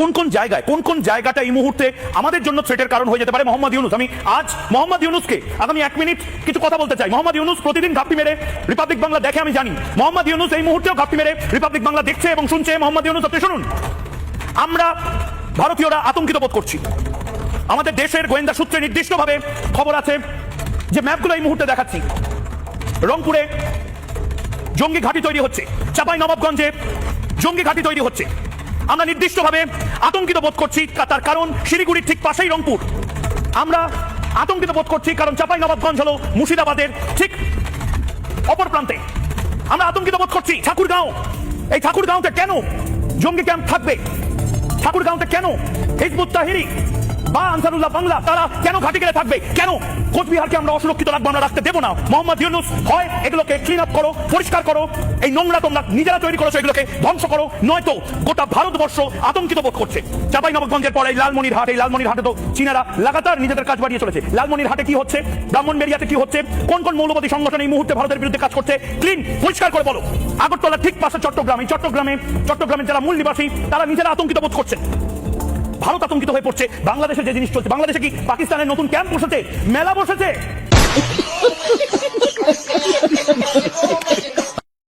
কোন কোন জায়গায়, কোন কোন জায়গাটা এই মুহূর্তে আমাদের জন্য থ্রেটের কারণ হয়ে যেতে পারে? মোহাম্মদ ইউনুস, আমি আজ মোহাম্মদ ইউনুসকে আগামী এক মিনিট কিছু কথা বলতে চাই। মোহাম্মদ ইউনুস প্রতিদিন ঘাপটি মেরে রিপাবলিক বাংলা দেখে আমি জানি। মোহাম্মদ ইউনুস এই মুহূর্তেও ঘাপটি মেরে রিপাবলিক বাংলা দেখছে এবং শুনছে। মোহাম্মদ ইউনুস, আপনি শুনুন। আমরা ভারতীয়রা আতঙ্কিত বোধ করছি। আমাদের দেশের গোয়েন্দা সূত্রে নির্দিষ্টভাবে খবর আছে যে ম্যাপগুলো এই মুহূর্তে দেখাচ্ছি। রংপুরে জঙ্গি ঘাঁটি তৈরি হচ্ছে। চাপাই নবাবগঞ্জে জঙ্গি ঘাঁটি তৈরি হচ্ছে। আমরা নির্দিষ্টভাবে আতঙ্কিত বোধ করছি তার কারণ শিলিগুড়ির ঠিক পাশেই রংপুর। আমরা আতঙ্কিত বোধ করছি কারণ চাপাই নবাবগঞ্জ হলো মুর্শিদাবাদের ঠিক অপর প্রান্তে। আমরা আতঙ্কিত বোধ করছি ঠাকুরগাঁও। এই ঠাকুরগাঁওতে কেন জঙ্গি ক্যাম্প থাকবে? ঠাকুরগাঁওতে কেন হিজবুত তাহিরি বা আনসারুল্লাহ, বাংলা, তারা কেন গেলে থাকবে? কেন? কোচবিহারকে আমরা অসুরক্ষিত রাখব, আমরা রাখতে দেবো না। মোহাম্মদ ইউনুস, হয়, এগুলোকে ক্লিন আপ করো, পরিষ্কার করো, এই নোংরা তোমরা নিজেরা তৈরি করেছ, এগুলোকে ধ্বংস করো, নয়তো গোটা ভারতবর্ষ আতঙ্কিত বোধ করছে। চাপাই নবগঞ্জের লালমনির হাট লালমনির হাটে তো চীনারা লাগাতার নিজেদের কাজ বাড়িয়ে চলেছে। লালমনির হাটে কি হচ্ছে? ব্রাহ্মণবেরিয়াতে কি হচ্ছে? কোন কোন মৌলবাদী সংগঠন এই মুহূর্তে ভারতের বিরুদ্ধে কাজ করছে? ক্লিন পরিষ্কার করে বলো। আগরতলা ঠিক পাশে চট্টগ্রাম, চট্টগ্রামে, চট্টগ্রামের যারা মূল নিবাসী, তারা নিজেরা আতঙ্কিত বোধ করছে। ভারত আতঙ্কিত হয়ে পড়ছে। বাংলাদেশে যে জিনিস চলছে, বাংলাদেশে কি পাকিস্তানের নতুন ক্যাম্প বসেছে? মেলা বসেছে?